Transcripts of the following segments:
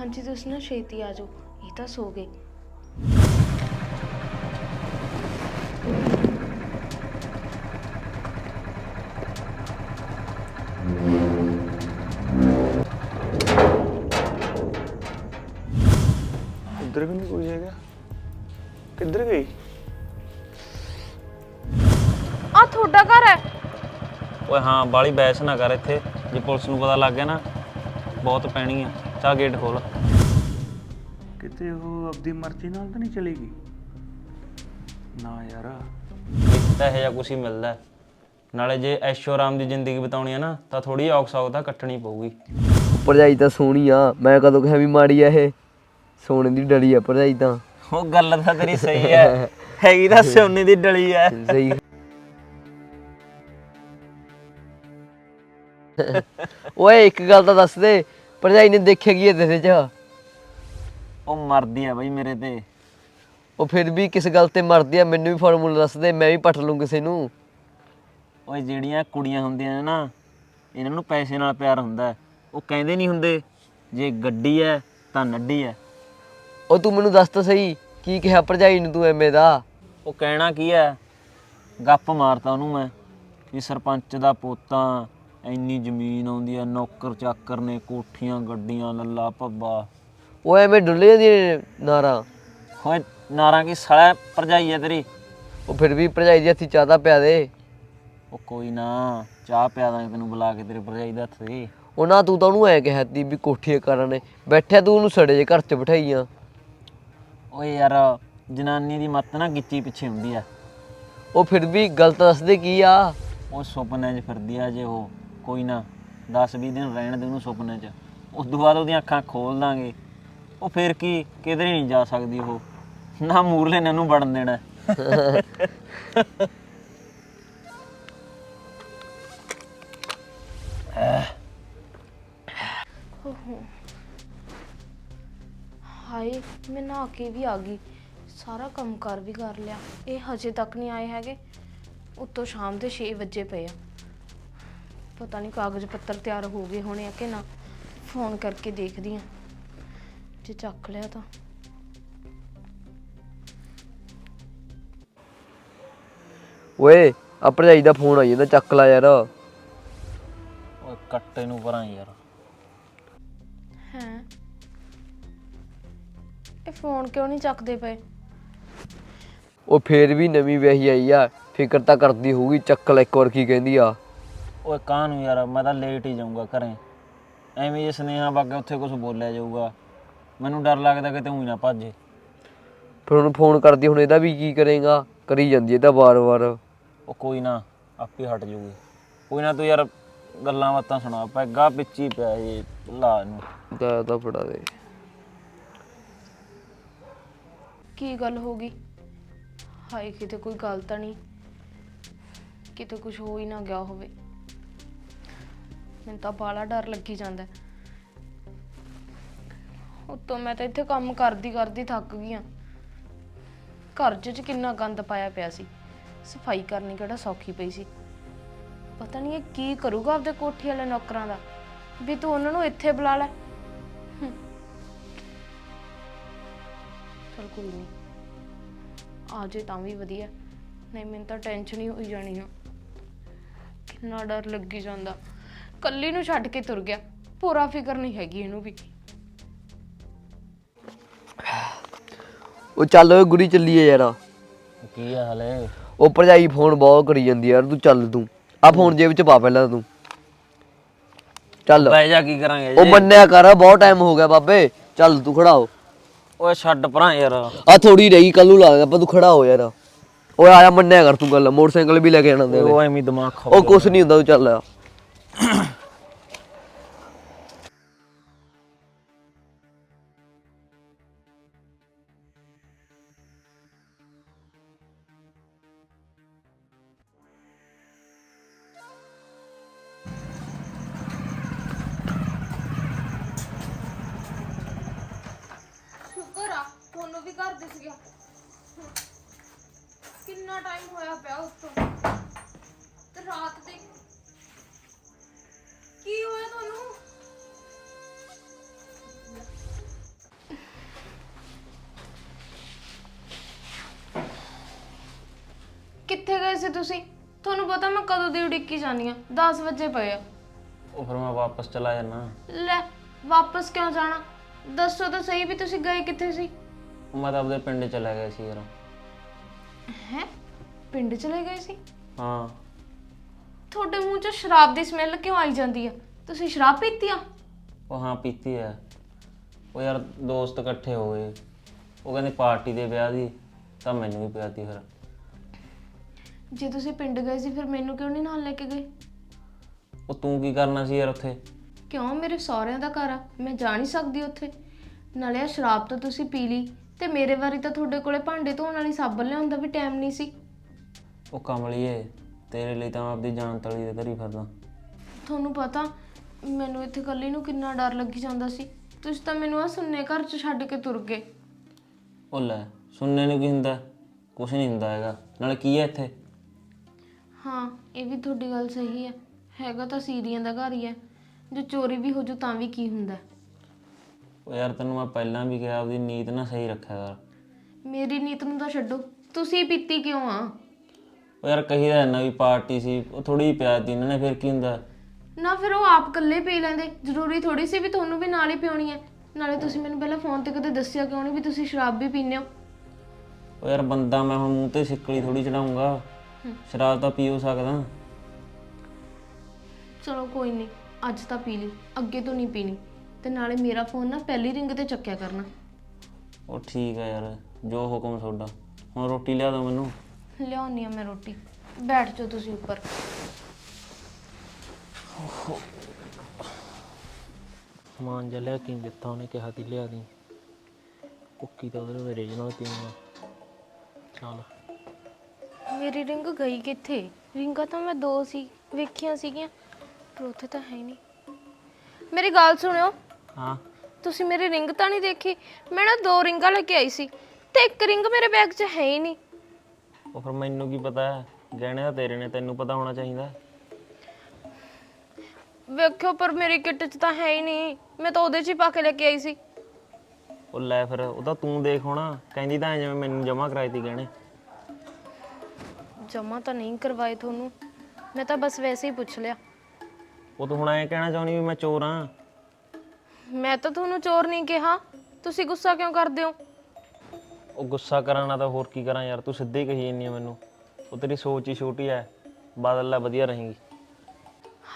ਹਾਂਜੀ ਤੁਸੀਂ ਨਾ ਛੇਤੀ ਆ ਜਾਓ। ਇਹ ਤਾਂ ਸੋ ਗਏ। ਇੱਧਰ ਵੀ ਨਹੀਂ ਕੋਈ ਹੈਗਾ? ਕਿੱਧਰ ਗਈ? ਆ ਤੁਹਾਡਾ ਘਰ ਹੈ। ਓਏ ਹਾਂ ਬਾਲੀ ਬੈਸ ਨਾ ਕਰ ਇੱਥੇ। ਜੇ ਪੁਲਿਸ ਨੂੰ ਪਤਾ ਲੱਗ ਗਿਆ ਨਾ ਬਹੁਤ ਪੈਣੀ ਆ। ਚਾ ਗੇਟ ਖੋਲ। ਕਿਤੇ ਉਹ ਆਪਦੀ ਮਰਜ਼ੀ ਨਾਲ ਤਾਂ ਨਹੀਂ ਚਲੇਗੀ? ਨਾ ਯਾਰ। ਇੱਕ ਤਾਂ ਇਹ ਜਿਹਾ ਕੁਛ ਹੀ ਮਿਲਦਾ ਹੈ। ਨਾਲੇ ਜੇ ਐਸ਼ੋ ਆਰਾਮ ਦੀ ਜ਼ਿੰਦਗੀ ਬਿਤਾਉਣੀ ਹੈ ਨਾ ਤਾਂ ਥੋੜੀ ਔਖ ਸੌਖ ਤਾਂ ਕੱਟਣੀ ਪਊਗੀ। ਭਰਜਾਈ ਤਾਂ ਸੋਹਣੀ ਆ। ਮੈਂ ਕਦੋਂ ਕਿਹਾ ਵੀ ਮਾੜੀ ਆ ਇਹ? ਸੋਨੇ ਦੀ ਡਲੀ ਆ ਭਰਜਾਈ ਤਾਂ। ਉਹ ਗੱਲ ਤਾਂ ਤੇਰੀ ਸਹੀ ਹੈ। ਹੈਗੀ ਤਾਂ ਸੋਨੇ ਦੀ ਡਲੀ ਐ ਸਹੀ। ਓਏ ਇੱਕ ਗੱਲ ਤਾਂ ਦੱਸ ਦੇ। ਭਰਜਾਈ ਨੇ ਦੇਖਿਆ ਕੀ ਇਹਦੇ ਚ? ਉਹ ਮਰਦੀ ਆ ਬਈ ਮੇਰੇ ਤੇ। ਉਹ ਫਿਰ ਵੀ ਕਿਸ ਗੱਲ ਤੇ ਮਰਦੀ ਆ? ਮੈਨੂੰ ਵੀ ਫਾਰਮੂਲਾ ਦੱਸ ਦੇ ਮੈਂ ਵੀ ਪਟ ਲੂੰ ਕਿਸੇ ਨੂੰ। ਓਏ ਜਿਹੜੀਆਂ ਕੁੜੀਆਂ ਹੁੰਦੀਆਂ ਨੇ ਨਾ ਇਹਨਾਂ ਨੂੰ ਪੈਸੇ ਨਾਲ ਪਿਆਰ ਹੁੰਦਾ ਹੈ। ਉਹ ਕਹਿੰਦੇ ਨਹੀਂ ਹੁੰਦੇ ਜੇ ਗੱਡੀ ਐ ਤਾਂ ਨੱਡੀ ਐ ਉਹ ਤੂੰ ਮੈਨੂੰ ਦੱਸ ਤਾਂ ਸਹੀ ਕੀ ਕਿਹਾ ਭਰਜਾਈ ਨੂੰ ਤੂੰ ਐਵੇਂ ਦਾ? ਉਹ ਕਹਿਣਾ ਕੀ ਐ ਗੱਪ ਮਾਰਤਾ ਉਹਨੂੰ ਮੈਂ ਵੀ ਸਰਪੰਚ ਦਾ ਪੋਤਾ ਇੰਨੀ ਜ਼ਮੀਨ ਆਉਂਦੀ ਐ ਨੌਕਰ ਚਾਕਰ ਨੇ ਕੋਠੀਆਂ ਗੱਡੀਆਂ ਲੱਲਾ ਭੱਬਾ। ਉਹ ਐਵੇਂ ਡੁੱਲੇ ਦੀ ਨਾਰਾ। ਹੋਏ ਨਾਰਾਂ ਕੀ ਸਾਲਾ ਭਰਜਾਈ ਐ ਤੇਰੀ? ਉਹ ਫਿਰ ਵੀ ਭਰਜਾਈ ਦੀ ਹੱਥੀ ਚਾਹ ਤਾਂ ਪਿਆ ਦੇ। ਉਹ ਕੋਈ ਨਾ ਚਾਹ ਪਿਆ ਦਾਂਗੇ ਤੈਨੂੰ ਬੁਲਾ ਕੇ ਤੇਰੇ ਭਰਜਾਈ ਦਾ ਹੱਥ ਤੇ ਉਹਨਾਂ ਤੂੰ ਤਾਂ ਉਹਨੂੰ ਐ ਕਿਹਾ ਤੀ ਵੀ ਕੋਠੀਏ ਕਰਨ ਬੈਠਿਆ ਤੂੰ ਉਹਨੂੰ ਸੜੇ ਜੇ ਘਰ 'ਚ ਬਿਠਾਈਆਂ। ਓਏ ਯਾਰ ਜਨਾਨੀ ਦੀ ਮੱਤ ਨਾ ਗਿੱਚੀ ਪਿੱਛੇ ਹੁੰਦੀ ਆ। ਉਹ ਫਿਰ ਵੀ ਗਲਤ ਦੱਸਦੇ ਕੀ ਆ? ਉਹ ਸੁਪਨੇ 'ਚ ਫਿਰਦੀ ਆ ਜੇ ਉਹ। ਕੋਈ ਨਾ 10-20 ਦਿਨ ਰਹਿਣ ਦੇ ਉਹਨੂੰ ਸੁਪਨੇ 'ਚ। ਉਸ ਤੋਂ ਬਾਅਦ ਉਹਦੀਆਂ ਅੱਖਾਂ ਖੋਲ ਦਾਂਗੇ। ਉਹ ਫਿਰ ਕੀ, ਕਿਧਰੇ ਨਹੀਂ ਜਾ ਸਕਦੀ ਉਹ। ਨਾ ਮੂਰਲੇ ਨੇ ਉਹਨੂੰ ਵੜਨ ਦੇਣਾ। ਹਾਏ, ਮੈਂ ਨਹਾ ਕੇ ਵੀ ਆ ਗਈ। ਸਾਰਾ ਕੰਮ ਕਰ ਵੀ ਕਰ ਲਿਆ। ਇਹ ਹਜੇ ਤੱਕ ਨਹੀਂ ਆਏ ਹੈਗੇ। ਉੱਤੋਂ ਸ਼ਾਮ ਦੇ 6 ਵਜੇ ਪਏ ਆ। ਪਤਾ ਨਹੀਂ ਕਾਗਜ਼ ਪੱਤਰ ਤਿਆਰ ਹੋ ਗਏ ਹੋਣੇ ਆ ਕਿ ਨਾ। ਫੋਨ ਕਰਕੇ ਦੇਖਦੀ ਆ। ਜੇ ਚੱਕ ਲਿਆ ਤਾਂ। ਓਏ ਆ ਭਰਜਾਈ ਦਾ ਫੋਨ ਆਈ ਜਾਂਦਾ ਚੱਕ ਲੈ ਯਾਰ। ਓਏ ਕੱਟੇ ਨੂੰ ਪਰਾਂ ਯਾਰ। ਹੈ? ਇਹ ਫੋਨ ਕਿਉਂ ਨਹੀਂ ਚੱਕਦੇ ਪਏ? ਉਹ ਫੇਰ ਵੀ ਨਵੀਂ ਵਿਆਹੀ ਆਈ ਆ। ਫਿਕਰ ਤਾਂ ਕਰਦੀ ਹੋਊਗੀ ਚੱਕ ਲੈ ਇੱਕ ਵਾਰ ਕੀ ਕਹਿੰਦੀ ਆ। ਓਏ ਕਾਹ ਨੂੰ ਯਾਰ ਮੈਂ ਤਾਂ ਲੇਟ ਹੀ ਜਾਊਂਗਾ ਘਰੇ। ਐਵੇਂ ਜੇ ਸੁਨੇਹਾ ਬਾਗੇ ਉੱਥੇ ਕੁਝ ਬੋਲਿਆ ਜਾਊਗਾ। ਮੈਨੂੰ ਡਰ ਲੱਗਦਾ ਕਿ ਤੂੰ ਹੀ ਨਾ ਭੱਜੇ ਫਿਰ ਉਹਨੂੰ ਫੋਨ ਕਰਦੀ ਹੁਣ ਇਹਦਾ ਵੀ ਕੀ ਕਰੇਗਾ? ਕਰੀ ਜਾਂਦੀ ਇਹ ਤਾਂ ਵਾਰ-ਵਾਰ। ਉਹ ਕੋਈ ਨਾ ਆਪੇ ਹਟ ਜਾਊਗੀ ਕੋਈ ਨਾ ਤੂੰ ਯਾਰ ਗੱਲਾਂ ਬਾਤਾਂ ਸੁਣਾ ਪੈਗਾ ਵਿੱਚ ਹੀ ਪਿਆ ਇਹ ਲਾ ਇਹਨੂੰ। ਦਾ ਤਾਂ ਫੜਾ ਦੇ। ਕੀ ਗੱਲ ਹੋ ਗਈ? ਹਾਏ ਕਿਤੇ ਕੋਈ ਗੱਲ ਤਾਂ ਨਹੀਂ। ਕਿਤੇ ਕੁਝ ਹੋ ਹੀ ਨਾ ਗਿਆ ਹੋਵੇ। ਮੈਨੂੰ ਤਾਂ ਬਾਲਾ ਡਰ ਲੱਗੀ ਜਾਂਦਾ। ਹੈ। ਉੱਤੋਂ ਮੈਂ ਤਾਂ ਇੱਥੇ ਕੰਮ ਕਰਦੀ ਕਰਦੀ ਥੱਕ ਗਈ ਆ। ਘਰ 'ਚ ਚ ਕਿੰਨਾ ਗੰਦ ਪਾਇਆ ਪਿਆ ਸੀ। ਸਫ਼ਾਈ ਕਰਨੀ ਕਿਹੜਾ ਸੌਖੀ ਪਈ ਸੀ। ਪਤਾ ਨਹੀਂ ਇਹ ਕੀ ਕਰੂਗਾ ਆਪਦੇ ਕੋਠੀ ਵਾਲੇ ਨੌਕਰਾਂ ਦਾ। ਵੀ ਤੂੰ ਉਹਨਾਂ ਨੂੰ ਇੱਥੇ ਬੁਲਾ ਲੈ। ਹਮ। ਚਲ ਕੋਈ ਨਹੀਂ ਆ ਜੇ ਤਾਂ ਵੀ ਵਧੀਆ। ਨਹੀਂ ਮੈਨੂੰ ਤਾਂ ਟੈਨਸ਼ਨ ਹੀ ਹੋਈ ਜਾਣੀ ਆ। ਕਿੰਨਾ ਡਰ ਲੱਗੀ ਜਾਂਦਾ। ਕੱਲੀ ਨੂੰ ਛੱਡ ਕੇ ਤੁਰ ਗਿਆ। ਪੂਰਾ ਫਿਕਰ ਨਹੀਂ ਹੈਗੀ ਇਹਨੂੰ ਵੀ। ਉਹ ਚੱਲ ਓਏ ਗੁਰੀ ਚੱਲੀਏ ਯਾਰ। ਕੀ ਆ ਹਲੇ? ਉਹ ਭਰਜਾਈ ਫੋਨ ਬਹੁਤ ਕਰੀ ਜਾਂਦੀ ਯਾਰ ਤੂੰ ਚੱਲ ਤੂੰ। ਆ ਫੋਨ ਜੇਬ 'ਚ ਪਾ ਪਹਿਲਾਂ ਤੂੰ। ਚੱਲ। ਬਹਿ ਜਾ ਕੀ ਕਰਾਂਗੇ ਉਹ ਜੀ? ਮੰਨਿਆ ਕਰ ਬਹੁਤ ਟਾਈਮ ਹੋ ਗਿਆ ਬਾਬੇ। ਚੱਲ ਤੂੰ ਖੜਾ ਹੋ। ਓਏ ਛੱਡ ਪਰਾਂ ਯਾਰ। ਆ ਥੋੜੀ ਰਹੀ ਕੱਲ ਨੂੰ ਲਾ ਦੇ ਆਪਾਂ ਤੂੰ ਖੜਾ ਹੋ ਯਾਰ। ਓਏ ਆਇਆ ਮੰਨਿਆ ਕਰ ਤੂੰ ਗੱਲ। ਮੋਟਰਸਾਈਕਲ ਵੀ ਲੈ ਕੇ ਆਣਾ ਦੇ ਉਹ ਐਵੇਂ ਦਿਮਾਗ ਖਾ ਉਹ ਕੁਛ ਨਹੀਂ ਹੁੰਦਾ ਤੂੰ ਚੱਲ ਆ। ਤੁਹਾਨੂੰ ਵੀ ਘਰ ਦਿਸ ਗਿਆ ਕਿੰਨਾ ਟਾਈਮ ਹੋਇਆ ਪਿਆ ਉੱਤੋਂ ਤੇ ਰਾਤ ਦੇ ਕੀ ਕਿੱਥੇ ਗਏ ਸੀ ਤੁਸੀਂ? ਤੁਹਾਨੂੰ ਪਤਾ ਮੈਂ ਕਦੋਂ ਦੀ ਉਡੀਕੀ ਜਾਂਦੀ ਆ 10 ਵਜੇ ਪਏ ਆ। ਉਹ ਫਿਰ ਮੈਂ ਵਾਪਸ ਚਲਾ ਜਾਣਾ ਲੈ ਵਾਪਸ ਕਿਉਂ ਜਾਣਾ? ਦੱਸੋ ਤਾਂ ਸਹੀ ਵੀ ਤੁਸੀਂ ਗਏ ਕਿੱਥੇ ਸੀ? ਮੈਂ ਤਾਂ ਆਪਦੇ ਪਿੰਡ ਚਲਾ ਗਿਆ ਸੀ ਯਾਰ। ਹੈ? ਪਿੰਡ ਚਲੇ ਗਏ ਸੀ? ਹਾਂ। ਤੁਹਾਡੇ ਮੂੰਹ 'ਚ ਸ਼ਰਾਬ ਦੀ ਸਮੈਲ ਕਿਉਂ ਆਈ ਜਾਂਦੀ ਆ? ਤੁਸੀਂ ਸ਼ਰਾਬ ਪੀਤੀ ਆ? ਉਹ ਹਾਂ ਪੀਤੀ ਹੈ ਉਹ ਯਾਰ ਦੋਸਤ ਇਕੱਠੇ ਹੋ ਗਏ। ਉਹ ਕਹਿੰਦੇ ਪਾਰਟੀ ਦੇ ਵਿਆਹ ਦੀ ਤਾਂ ਮੈਨੂੰ ਵੀ ਪਿਆਤੀ ਫਿਰ। ਜੇ ਤੁਸੀਂ ਪਿੰਡ ਗਏ ਸੀ ਫਿਰ ਮੈਨੂੰ ਕਿਉਂ ਨਹੀਂ ਨਾਲ ਲੈ ਕੇ ਗਏ? ਉਹ ਤੂੰ ਕੀ ਕਰਨਾ ਸੀ ਯਾਰ ਉੱਥੇ? ਕਿਉਂ? ਮੇਰੇ ਸਹੁਰਿਆਂ ਦਾ ਘਰ ਆ। ਮੈਂ ਜਾ ਨਹੀਂ ਸਕਦੀ ਉੱਥੇ। ਨਾਲੇ ਆ ਸ਼ਰਾਬ ਤਾਂ ਤੁਸੀਂ ਪੀ ਲਈ। ਤੇ ਮੇਰੇ ਵਾਰੀ ਤਾਂ ਤੁਹਾਡੇ ਕੋਲੇ ਭਾਂਡੇ ਧੋਣ ਵਾਲੀ ਸਾਬਣ ਲਿਆਉਣ ਦਾ ਵੀ ਟਾਈਮ ਨਹੀਂ ਸੀ। ਉਹ ਕਮਲੀਏ ਤੇਰੇ ਲਈ ਤਾਂ ਮੈਂ ਆਪਦੀ ਜਾਨ ਤਲੀ ਦੇ ਧਰੀ ਫਿਰਦਾ। ਤੁਹਾਨੂੰ ਪਤਾ ਮੈਨੂੰ ਇੱਥੇ ਇਕੱਲੀ ਨੂੰ ਕਿੰਨਾ ਡਰ ਲੱਗੀ ਜਾਂਦਾ ਸੀ। ਤੁਸੀਂ ਤਾਂ ਮੈਨੂੰ ਆ ਸੁੰਨੇ ਘਰ 'ਚ ਛੱਡ ਕੇ ਤੁਰ ਗਏ। ਉਹ ਲੈ ਸੁਣਨੇ ਨੂੰ ਕੀ ਹੁੰਦਾ? ਕੁਛ ਨਹੀਂ ਹੁੰਦਾ ਹੈਗਾ। ਨਾਲੇ ਕੀ ਹੈ ਇੱਥੇ? ਹਾਂ ਇਹ ਵੀ ਤੁਹਾਡੀ ਗੱਲ ਸਹੀ ਹੈ। ਹੈਗਾ ਤਾਂ ਸੀਰੀਆਂ ਦਾ ਘਰ ਹੀ ਹੈ। ਜੇ ਚੋਰੀ ਵੀ ਹੋ ਜੂ ਤਾਂ ਵੀ ਕੀ ਹੁੰਦਾ? ਉਹ ਯਾਰ ਤੈਨੂੰ ਮੈਂ ਪਹਿਲਾਂ ਵੀ ਕਿਹਾ ਆਪਦੀ ਨੀਤ ਨਾ ਸਹੀ ਰੱਖਿਆ ਕਰ। ਮੇਰੀ ਨੀਤ ਨੂੰ ਤਾਂ ਛੱਡੋ। ਤੁਸੀਂ ਪੀਤੀ ਕਿਉਂ ਆ? ਉਹ ਯਾਰ ਕਹੀਦਾ ਨਾ ਵੀ ਪਾਰਟੀ ਸੀ ਉਹ ਥੋੜੀ ਪਿਆਤੀ ਇਹਨਾਂ ਨੇ ਫਿਰ ਕੀ ਹੁੰਦਾ? ਨਾ ਫਿਰ ਉਹ ਆਪ ਇਕੱਲੇ ਪੀ ਲੈਂਦੇ ਜ਼ਰੂਰੀ ਥੋੜੀ ਸੀ ਵੀ ਤੁਹਾਨੂੰ ਵੀ ਨਾਲ ਹੀ ਪਿਉਣੀ ਹੈ। ਨਾਲੇ ਤੁਸੀਂ ਮੈਨੂੰ ਪਹਿਲਾਂ ਫੋਨ ਤੇ ਕਦੇ ਦੱਸਿਆ ਕਿਉਂ ਨਹੀਂ ਵੀ ਤੁਸੀਂ ਸ਼ਰਾਬ ਵੀ ਪੀਂਦੇ ਹੋ? ਉਹ ਯਾਰ ਬੰਦਾ ਮੈਂ ਹੁਣ ਮੂੰਹ ਤੇ ਸਿੱਕਲੀ ਥੋੜੀ ਚੜਾਉਂਗਾ। ਸ਼ਰਾਬ ਤਾਂ ਪੀ ਹੋ ਸਕਦਾ। ਚਲੋ ਕੋਈ ਨਹੀਂ ਅੱਜ ਤਾਂ ਪੀ ਲਈ ਅੱਗੇ ਤੋਂ ਨਹੀਂ ਪੀਣੀ। ਤੇ ਨਾਲੇ ਮੇਰਾ ਫੋਨ ਨਾ ਪਹਿਲੀ ਰਿੰਗ ਤੇ ਚੱਕਿਆ ਕਰਨਾ। ਉਹ ਠੀਕ ਹੈ ਯਾਰ ਜੋ ਹੁਕਮ ਤੁਹਾਡਾ। ਹੁਣ ਰੋਟੀ ਲਿਆ ਦੋ ਮੈਨੂੰ। ਲਿਆਉਣੀ ਆ ਮੈਂ ਰੋਟੀ। ਬੈਠ ਜਾਓ ਤੁਸੀਂ ਉੱਪਰ। ਸਮਾਨ ਜਿਹਾ ਲਿਆ ਕੇ ਦਿੱਤਾ ਉਹਨੇ ਕਿਹਾ ਤੀ ਲਿਆ ਦੀ। ਕੁੱਕੀ ਤਾਂ ਉਹਦੇ ਓਰੀਜਨਲ ਪੀਣਾ ਚੱਲ। ਮੇਰੀ ਰਿੰਗ ਗਈ ਕਿੱਥੇ? ਰਿੰਗਾਂ ਤਾਂ ਮੈਂ ਦੋ ਸੀ ਵੇਖੀਆਂ ਸੀਗੀਆਂ। ਪਰ ਉੱਥੇ ਤਾਂ ਹੈ ਹੀ ਨਹੀਂ। ਮੇਰੀ ਗੱਲ ਸੁਣਿਓ। ਹਾਂ। ਤੁਸੀਂ ਮੇਰੀ ਰਿੰਗ ਤਾਂ ਨਹੀਂ ਦੇਖੀ? ਮੈਂ ਨਾ ਦੋ ਰਿੰਗਾਂ ਲੈ ਕੇ ਆਈ ਸੀ ਤੇ ਇੱਕ ਰਿੰਗ ਮੇਰੇ ਬੈਗ 'ਚ ਹੈ ਹੀ ਨਹੀਂ। ਉਹ ਫਿਰ ਮੈਨੂੰ ਕੀ ਪਤਾ ਹੈ? ਗਹਿਣੇ ਤਾਂ ਤੇਰੇ ਨੇ ਤੈਨੂੰ ਪਤਾ ਹੋਣਾ ਚਾਹੀਦਾ। ਵੇਖਿਓ ਪਰ ਮੇਰੀ ਕਿੱਟ 'ਚ ਤਾਂ ਹੈ ਹੀ ਨਹੀਂ। ਮੈਂ ਤਾਂ ਉਹਦੇ 'ਚ ਹੀ ਪਾ ਕੇ ਲੈ ਕੇ ਆਈ ਸੀ। ਉਹ ਲੈ ਫਿਰ ਉਹ ਤਾਂ ਤੂੰ ਦੇਖ ਹੋਣਾ। ਕਹਿੰਦੀ ਤਾਂ ਐਂ ਜਿਵੇਂ ਮੈਨੂੰ ਜਮਾ ਕਰਾਈ ਤੀ ਗਹਿਣੇ। ਜਮਾ ਤਾਂ ਨਹੀਂ ਕਰਵਾਏ ਤੁਹਾਨੂੰ। ਮੈਂ ਤਾਂ ਬਸ ਵੈਸੇ ਹੀ ਪੁੱਛ ਲਿਆ। ਉਹ ਤੂੰ ਹੁਣ ਐਂ ਕਹਿਣਾ ਚਾਹੁੰਦੀ ਵੀ ਮੈਂ ਚੋਰ ਹਾਂ ਮੈਂ ਤਾਂ ਤੁਹਾਨੂੰ ਚੋਰ ਨਹੀਂ ਕਿਹਾ। ਤੁਸੀਂ ਗੁੱਸਾ ਕਿਉਂ ਕਰਦੇ ਹੋ? ਉਹ ਗੁੱਸਾ ਕਰਾਣਾ ਤਾਂ ਹੋਰ ਕੀ ਕਰਾਂ ਯਾਰ ਤੂੰ ਸਿੱਧੀ ਕਹੀ ਜਾਂਦੀ ਆ ਮੈਨੂੰ। ਉਹ ਤੇਰੀ ਸੋਚ ਹੀ ਛੋਟੀ ਐ ਬਦਲ ਲੈ ਵਧੀਆ ਰਹੇਗੀ।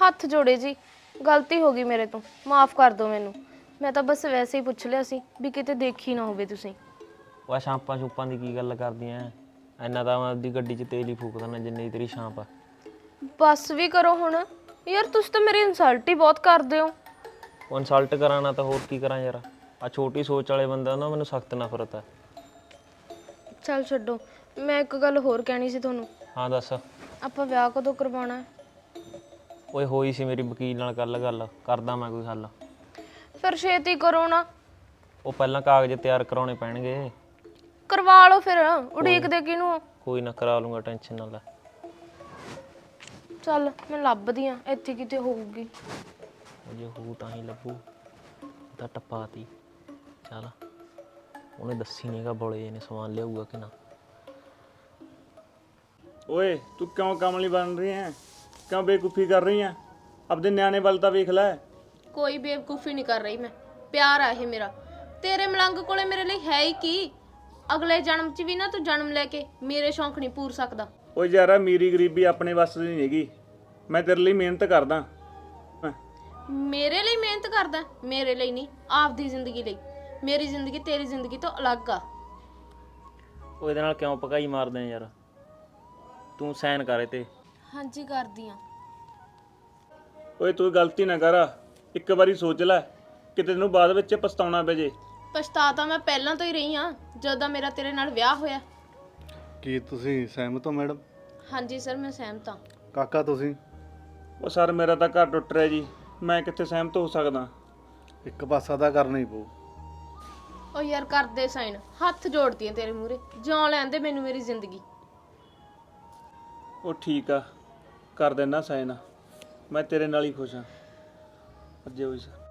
ਹੱਥ ਜੋੜੇ ਜੀ ਗਲਤੀ ਹੋ ਗਈ ਮੇਰੇ ਤੋਂ ਮਾਫ ਕਰ ਦਿਓ ਮੈਨੂੰ। ਮੈਂ ਤਾਂ ਬਸ ਵੈਸੇ ਹੀ ਪੁੱਛ ਲਿਆ ਸੀ ਵੀ ਕਿਤੇ ਦੇਖੀ ਨਾ ਹੋਵੇ ਤੁਸੀਂ। ਉਹ ਸ਼ਾਂਪਾਂ ਸ਼ੂਪਾਂ ਦੀ ਕੀ ਗੱਲ ਕਰਦੀ ਐ? ਐਨਾ ਤਾਂ ਮੈਂ ਆਪਦੀ ਗੱਡੀ 'ਚ ਤੇਲ ਹੀ ਫੂਕ ਦਿੰਦਾ ਜਿੰਨੀ ਤੇਰੀ ਸ਼ਾਂਪ ਆ। ਬਸ ਵੀ ਕਰੋ ਹੁਣ। ਯਾਰ ਤੁਸੀਂ ਤਾਂ ਮੇਰੀ ਇਨਸਲਟ ਹੀ ਬਹੁਤ ਕਰਦੇ ਹੋ। ਉਹ ਇਨਸਲਟ ਕਰਾਣਾ ਤਾਂ ਹੋਰ ਕੀ ਕਰਾਂ ਯਾਰ। ਆ ਛੋਟੀ ਸੋਚ ਵਾਲੇ ਬੰਦਿਆਂ ਦਾ ਮੈਨੂੰ ਸਖਤ ਨਫ਼ਰਤ ਐ ਚੱਲ ਛੱਡੋ। ਮੈਂ ਇੱਕ ਗੱਲ ਹੋਰ ਕਹਿਣੀ ਸੀ ਤੁਹਾਨੂੰ। ਹਾਂ ਦੱਸ। ਆਪਾਂ ਵਿਆਹ ਕਦੋਂ ਕਰਵਾਉਣਾ? ਹੈ ਓਏ ਹੋਈ ਸੀ ਮੇਰੀ ਵਕੀਲ ਨਾਲ ਕੱਲ ਗੱਲ। ਕਰਦਾ ਮੈਂ ਕੋਈ ਹੱਲ। ਫਿਰ ਛੇਤੀ ਕਰੋ ਨਾ। ਉਹ ਪਹਿਲਾਂ ਕਾਗਜ਼ ਤਿਆਰ ਕਰਾਉਣੇ ਪੈਣਗੇ। ਕਰਵਾ ਲਓ ਫਿਰ। ਉਡੀਕਦੇ ਕਿਹਨੂੰ ਹੋ? ਕੋਈ ਨਾ ਕਰਾ ਲੂੰਗਾ ਟੈਨਸ਼ਨ ਨਾ ਲੈ। ਚੱਲ ਮੈਂ ਲੱਭਦੀ ਆ। ਇੱਥੇ ਕਿਤੇ ਹੋਊਗੀ। ਉਹ ਜੇ ਹੂ ਤਾਂ ਹੀ ਲੱਭੂ। ਉਹ ਤਾਂ ਟੱਪਾਤੀ। ਚੱਲ। ਉਹਨੇ ਦੱਸੀ ਨਹੀਂਗਾ ਬੋਲੇ ਇਹਨੇ ਸਮਾਨ ਲਿਆਊਗਾ ਕਿ ਨਾ। ਓਏ ਤੂੰ ਕਿਉਂ ਕਮਲੀ ਬਣ ਰਹੀ ਹੈ? ਕਿਉਂ ਬੇਕੂਫੀ ਕਰ ਰਹੀ ਹੈ? ਆਪਦੇ ਨਿਆਣੇ ਵੱਲ ਤਾਂ ਵੇਖ ਲੈ। ਕੋਈ ਬੇਵਕੂਫੀ ਨਹੀਂ ਕਰ ਰਹੀ ਮੈਂ। ਪਿਆਰ ਆ ਇਹ ਮੇਰਾ। ਤੇਰੇ ਮਲੰਗ ਕੋਲੇ ਮੇਰੇ ਲਈ ਹੈ ਹੀ ਕੀ? ਅਗਲੇ ਜਨਮ 'ਚ ਵੀ ਨਾ ਤੂੰ ਜਨਮ ਲੈ ਕੇ ਮੇਰੇ ਸ਼ੌਂਕ ਨਹੀਂ ਪੂਰ ਸਕਦਾ। ਓਏ ਯਾਰਾ ਮੇਰੀ ਗਰੀਬੀ ਆਪਣੇ ਵੱਸ ਦੀ ਨਹੀਂ ਹੈਗੀ। ਮੈਂ ਤੇਰੇ ਲਈ ਮਿਹਨਤ ਕਰਦਾ। ਮੇਰੇ ਲਈ ਮਿਹਨਤ ਕਰਦਾ ਮੇਰੇ ਲਈ ਨਹੀਂ ਆਪਦੀ ਜ਼ਿੰਦਗੀ ਲਈ। ਮੇਰੀ ਜ਼ਿੰਦਗੀ ਤੇਰੀ ਜ਼ਿੰਦਗੀ ਤੋਂ ਅਲੱਗ ਆ। ਉਹ ਇਹਦੇ ਨਾਲ ਕਿਉਂ ਪਕਾਈ ਮਾਰਦੇ ਆ ਯਾਰ? ਤੂੰ ਸਾਈਨ ਕਰ ਇਹ ਤੇ ਹਾਂਜੀ ਕਰਦੀ ਆ। ਓਏ ਤੂੰ ਗਲਤੀ ਨਾ ਕਰ। ਇੱਕ ਵਾਰੀ ਸੋਚ ਲੈ ਕਿਤੇ ਤੈਨੂੰ ਬਾਅਦ ਵਿੱਚ ਪਛਤਾਉਣਾ ਪੈ ਜੇ। ਪਛਤਾ ਤਾਂ ਮੈਂ ਪਹਿਲਾਂ ਤੋਂ ਹੀ ਰਹੀ ਆ ਜਦੋਂ ਦਾ ਮੇਰਾ ਤੇਰੇ ਨਾਲ ਵਿਆਹ ਹੋਇਆ। ਕੀ ਤੁਸੀਂ ਸਹਿਮਤ ਹੋ ਮੈਡਮ? ਹਾਂਜੀ ਸਰ ਮੈਂ ਸਹਿਮਤ ਹਾਂ ਕਾਕਾ ਤੁਸੀਂ? ਉਹ ਸਰ ਮੇਰਾ ਤਾਂ ਘਰ ਟੁੱਟ ਰਿਹਾ ਜੀ। ਮੈਂ ਕਿੱਥੇ ਸਹਿਮਤ ਹੋ ਸਕਦਾ? ਇੱਕ ਪਾਸਾ ਤਾਂ ਕਰਨਾ ਹੀ ਪਊ। ਓ ਯਾਰ ਕਰਦੇ ਸਾਈਨ। ਹੱਥ ਜੋੜਦੀ ਆ ਤੇਰੇ ਮੂਹਰੇ। ਜਿਉਂ ਲੈਂਦੇ ਮੈਨੂੰ ਮੇਰੀ ਜ਼ਿੰਦਗੀ। ਉਹ ਠੀਕ ਆ। ਕਰ ਦੇਣਾ ਸਾਈਨ। ਮੈਂ ਤੇਰੇ ਨਾਲ ਹੀ ਖੁਸ਼ ਹਾਂ ਅੱਜੇ ਹੋਈ ਸਰ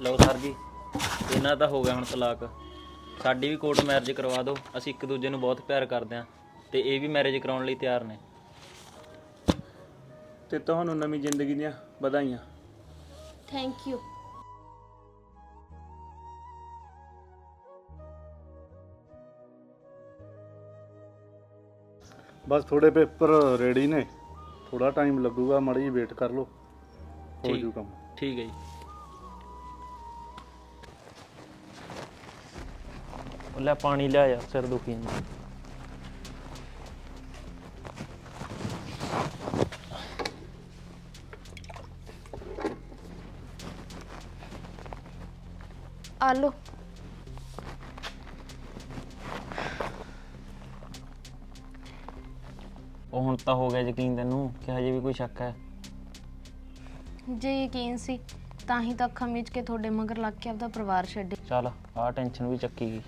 ਲਓ ਸਰ ਜੀ। ਇਹਨਾਂ ਦਾ ਹੋ ਗਿਆ ਹੁਣ ਤਲਾਕ। ਸਾਡੀ ਵੀ ਕੋਰਟ ਮੈਰਿਜ ਕਰਵਾ ਦਿਓ। ਅਸੀਂ ਇੱਕ ਦੂਜੇ ਨੂੰ ਬਹੁਤ ਪਿਆਰ ਕਰਦੇ ਹਾਂ ਤੇ ਇਹ ਵੀ ਮੈਰਿਜ ਕਰਾਉਣ ਲਈ ਤਿਆਰ ਨੇ। ਤੇ ਤੁਹਾਨੂੰ ਨਵੀਂ ਜ਼ਿੰਦਗੀ ਦੀਆਂ ਵਧਾਈਆਂ। ਥੈਂਕ ਯੂ ਬਸ ਥੋੜੇ ਪੇਪਰ ਰੈਡੀ ਨੇ। ਥੋੜਾ ਟਾਈਮ ਲੱਗੂਗਾ ਮਾੜੀ ਵੇਟ ਕਰ ਲਓ। ਹੋ ਠੀਕ। ਜੂ ਕੰਮ। ਠੀਕ ਹੈ ਜੀ। ਉਹ ਲੈ ਪਾਣੀ ਲਿਆ ਯਾਰ ਸਿਰ ਦੁਖੀ ਜਾਂਦਾ। ਆ ਉਹ ਹੁਣ ਤਾਂ ਹੋ ਗਿਆ ਯਕੀਨ ਤੈਨੂੰ ਕਿ ਹਜੇ ਵੀ ਕੋਈ ਸ਼ੱਕ ਹੈ? ਜੇ ਯਕੀਨ ਸੀ ਤਾਂ ਹੀ ਤਾਂ ਅੱਖਾਂ ਮੀਚ ਕੇ ਤੁਹਾਡੇ ਮਗਰ ਲੱਗ ਕੇ ਆਪਦਾ ਪਰਿਵਾਰ ਛੱਡੇ। ਚੱਲ ਆਹ ਟੈਨਸ਼ਨ ਵੀ ਚੱਕੀ ਗਈ।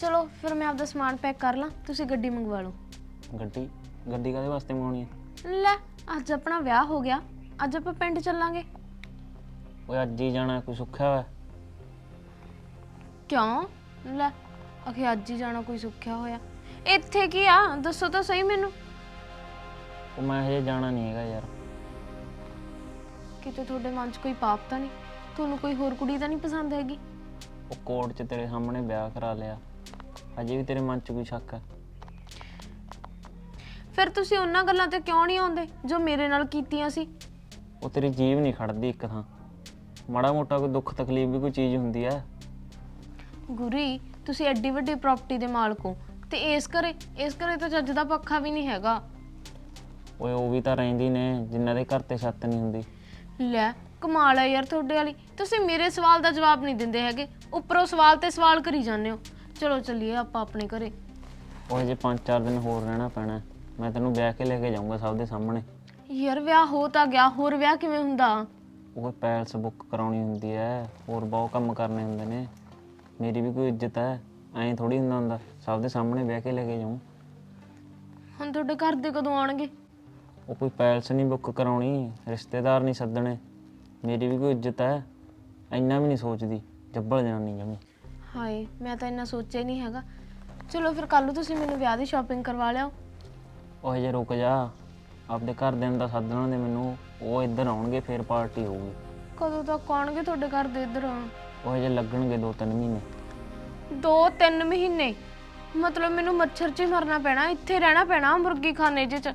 ਚਲੋ ਫਿਰ ਮੈਂ ਆਪਦਾ ਸਮਾਨ ਪੈਕ ਕਰ ਲਾਂ ਤੁਸੀਂ ਗੱਡੀ ਮੰਗਵਾ ਲਓ। ਗੱਡੀ? ਗੱਡੀ ਕਾਦੇ ਵਾਸਤੇ ਮੰਗਾਉਣੀ ਹੈ? ਲੈ ਅੱਜ ਆਪਣਾ ਵਿਆਹ ਹੋ ਗਿਆ ਅੱਜ ਆਪਾਂ ਪਿੰਡ ਚੱਲਾਂਗੇ। ਓਏ ਅੱਜ ਹੀ ਜਾਣਾ ਕੋਈ ਸੁੱਖਿਆ ਹੋਇਆ? ਕਿਉਂ? ਲੈ ਅਖੇ ਅੱਜ ਹੀ ਜਾਣਾ ਕੋਈ ਸੁੱਖਿਆ ਹੋਇਆ। ਇੱਥੇ ਕੀ ਆ? ਦੱਸੋ ਤਾਂ ਸਹੀ ਮੈਨੂੰ। ਉਹ ਮੈਂ ਹਜੇ ਜਾਣਾ ਨਹੀਂ ਹੈਗਾ ਯਾਰ। ਕਿਤੇ ਤੁਹਾਡੇ ਮਨ 'ਚ ਕੋਈ ਪਾਪ ਤਾਂ ਨਹੀਂ? ਤੁਹਾਨੂੰ ਕੋਈ ਹੋਰ ਕੁੜੀ ਤਾਂ ਨਹੀਂ ਪਸੰਦ ਹੈਗੀ? ਉਹ ਕੋਰਟ 'ਚ ਤੇਰੇ ਸਾਹਮਣੇ ਵਿਆਹ ਕਰਾ ਲਿਆ। ਅਜੇ ਵੀ ਤੇਰੇ ਮਨ 'ਚ ਕੋਈ ਸ਼ੱਕ ਹੈ? ਫਿਰ ਤੁਸੀਂ ਉਹਨਾਂ ਗੱਲਾਂ ਤੇ ਕਿਉਂ ਨਹੀਂ ਆਉਂਦੇ ਜੋ ਮੇਰੇ ਨਾਲ ਕੀਤੀਆਂ ਸੀ? ਉਹ ਤੇਰੀ ਜੀਭ ਨਹੀਂ ਖੜਦੀ ਇੱਕ ਥਾਂ। ਮਾੜਾ ਮੋਟਾ ਕੋਈ ਦੁੱਖ ਤਕਲੀਫ ਵੀ ਕੋਈ ਚੀਜ਼ ਹੁੰਦੀ ਹੈ? ਗੁਰੀ ਤੁਸੀਂ ਐਡੀ ਵੱਡੀ ਪ੍ਰਾਪਰਟੀ ਦੇ ਮਾਲਕ ਹੋ ਤੇ ਇਸ ਘਰੇ ਇਸ ਘਰੇ ਤਾਂ ਜੱਜ ਦਾ ਪੱਖਾ ਵੀ ਨਹੀਂ ਹੈਗਾ। ਓਏ ਉਹ ਵੀ ਤਾਂ ਰਹਿੰਦੀ ਨੇ ਜਿਨ੍ਹਾਂ ਦੇ ਘਰ ਤੇ ਛੱਤ ਨਹੀਂ ਹੁੰਦੀ। ਲੈ ਕਮਾਲ ਹੈ ਯਾਰ ਤੁਹਾਡੇ ਵਾਲੀ। ਤੁਸੀਂ ਮੇਰੇ ਸਵਾਲ ਦਾ ਜਵਾਬ ਨਹੀਂ ਦਿੰਦੇ ਹੈਗੇ। ਉੱਪਰੋਂ ਸਵਾਲ ਤੇ ਸਵਾਲ ਕਰੀ ਜਾਂਦੇ ਹੋ। ਚਲੋ ਚੱਲੀਏ ਆਪਾਂ ਆਪਣੇ ਘਰੇ। ਉਹ ਜੇ 5-4 ਦਿਨ ਹੋਰ ਰਹਿਣਾ ਪੈਣਾ ਹੈ। ਮੈਂ ਤੈਨੂੰ ਵਿਆਹ ਕੇ ਲੈ ਕੇ ਜਾਊਂਗਾ ਸਭ ਦੇ ਸਾਹਮਣੇ। ਯਾਰ ਵਿਆਹ ਹੋ ਤਾਂ ਗਿਆ ਹੋਰ ਵਿਆਹ ਕਿਵੇਂ ਹੁੰਦਾ? ਉਹ ਪੈਲਸ ਬੁੱਕ ਕਰਾਉਣੀ ਹੁੰਦੀ ਹੈ ਹੋਰ ਬਹੁਤ ਕੰਮ ਕਰਨੇ ਹੁੰਦੇ ਨੇ। ਮੇਰੀ ਵੀ ਕੋਈ ਇੱਜ਼ਤ ਹੈ ਐਂ ਥੋੜੀ ਹੁੰਦਾ ਹੁੰਦਾ ਸਭ ਦੇ ਸਾਹਮਣੇ ਵਿਆਹ ਕੇ ਲੈ ਕੇ ਜਾਊਂ। ਹੁਣ ਤੁਹਾਡੇ ਘਰ ਦੇ ਕਦੋਂ ਆਣਗੇ ਉਹ ਕੋਈ ਪੈਲਸ ਨਹੀਂ ਬੁੱਕ ਕਰਾਉਣੀ ਰਿਸ਼ਤੇਦਾਰ ਨਹੀਂ ਸੱਦਣੇ। ਮੇਰੀ ਵੀ ਕੋਈ ਇੱਜ਼ਤ ਹੈ ਇੰਨਾ ਵੀ ਨਹੀਂ ਸੋਚਦੀ ਜੱਬਲ ਜਨਾਨੀ ਜਮੀ। ਹਾਏ ਮੈਂ ਤਾਂ ਇੰਨਾ ਸੋਚਿਆ ਹੀ ਨਹੀਂ ਹੈਗਾ। ਚਲੋ ਫਿਰ ਕੱਲ ਨੂੰ ਤੁਸੀਂ ਮੈਨੂੰ ਵਿਆਹ ਦੀ ਸ਼ਾਪਿੰਗ ਕਰਵਾ ਲਿਆਓ। ਉਹ ਹਜੇ ਰੁਕ ਜਾ। ਆਪਦੇ ਘਰ ਦੇ ਦਾ ਸੱਦਣਾ ਦੇ ਮੈਨੂੰ। ਉਹ ਇੱਧਰ ਆਉਣਗੇ ਫੇਰ ਪਾਰਟੀ ਹੋਊਗੀ। ਕਦੋਂ ਤੱਕ ਆਉਣਗੇ ਤੁਹਾਡੇ ਘਰ ਦੇ ਇੱਧਰ ਉਹ ਹਜੇ ਲੱਗਣਗੇ 2-3 ਮਹੀਨੇ। ਦੋ ਤਿੰਨ ਮਹੀਨੇ? ਮਤਲਬ ਮੈਨੂੰ ਮੱਛਰ 'ਚ ਹੀ ਮਰਨਾ ਪੈਣਾ ਇੱਥੇ ਰਹਿਣਾ ਪੈਣਾ ਮੁਰਗੀ ਖਾਨੇ 'ਚ।